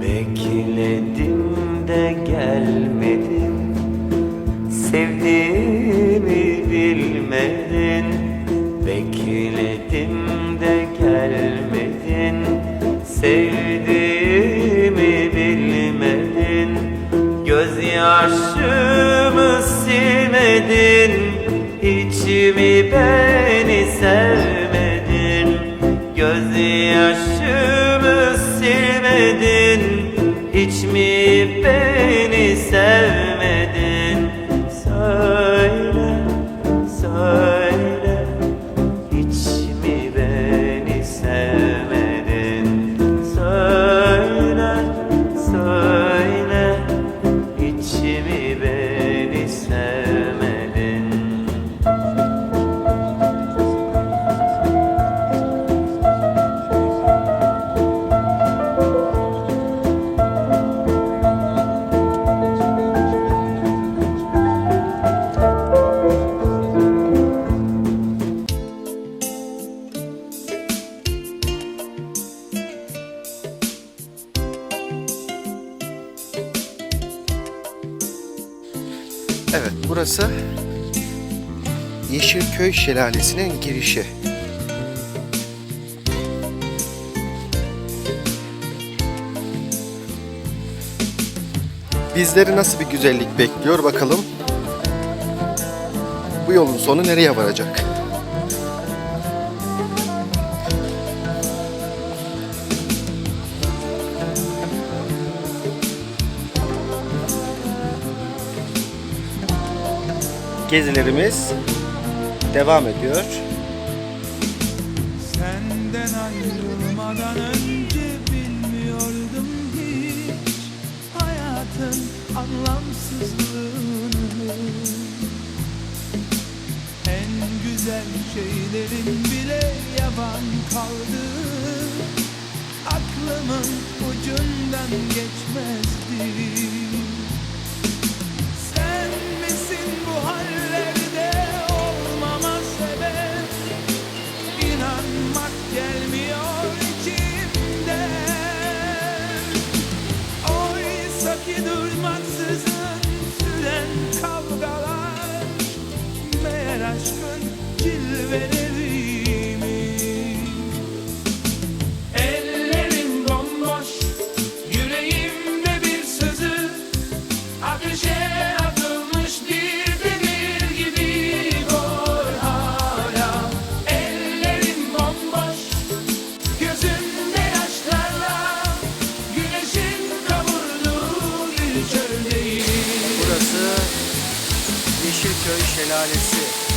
Bekledim de gelmedin Sevdiğimi bilmedin. Bekledim de gelmedin. Sevdiğimi bilmedin. Gözyaşımı silmedin. Hiç mi beni sevmedin beni sevmedin Evet, burası Yeşilköy Şelalesi'nin girişi. Bizleri nasıl bir güzellik bekliyor bakalım. Bu yolun sonu nereye varacak? Gezilerimiz devam ediyor. Senden ayrılmadan önce bilmiyordum hiç Hayatın anlamsızlığını. En güzel şeylerin bile yavan kaldı. Aklımın ucundan geçmezdi Yeşilköy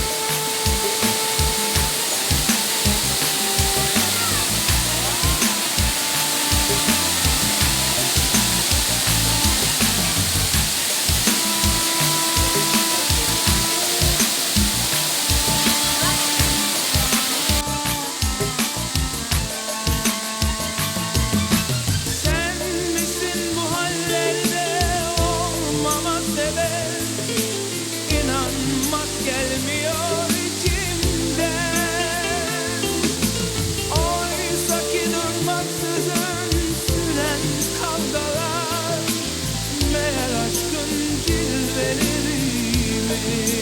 Yeah.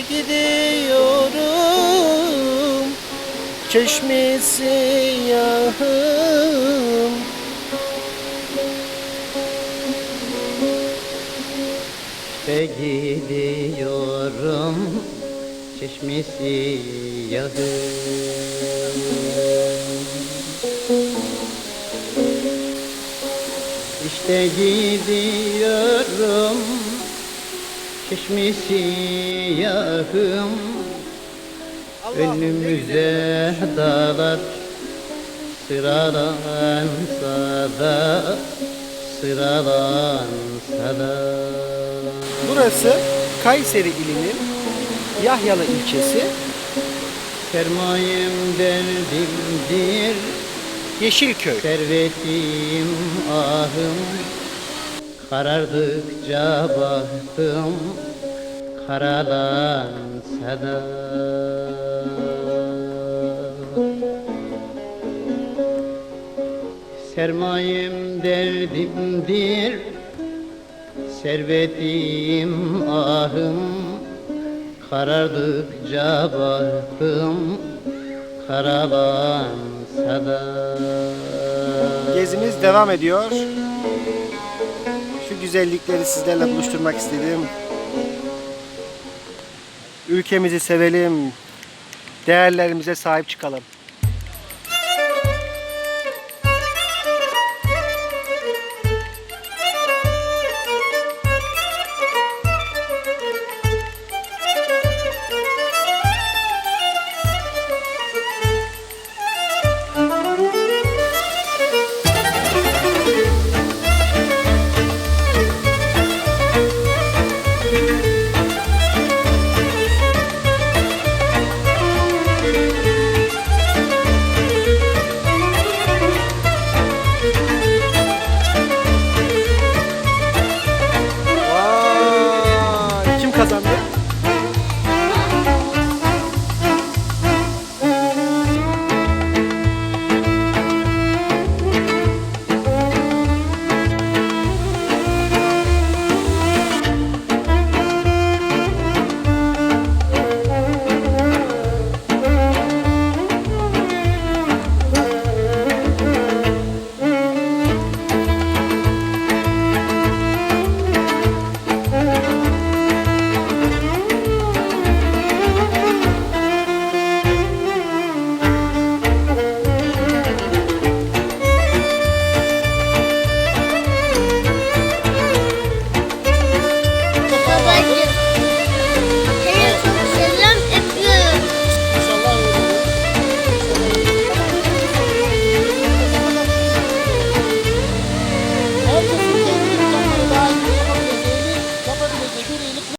Gidiyorum. Çeşmi siyahım İşte gidiyorum. Çeşmesi İşte gidiyorum çeşmesi yakım Önümüze dağlar. Sıralansa da sıralansa da. Burası Kayseri ilinin Yahyalı ilçesi. Sermayem derdimdir Yeşilköy. Servetim ahım Karardıkça bahtım Karalansa da Sermayem derdimdir Servetim ahım. Karardıkça bahtım Karalansa da Gezimiz devam ediyor. Güzellikleri sizlerle buluşturmak istedim. Ülkemizi sevelim. Değerlerimize sahip çıkalım.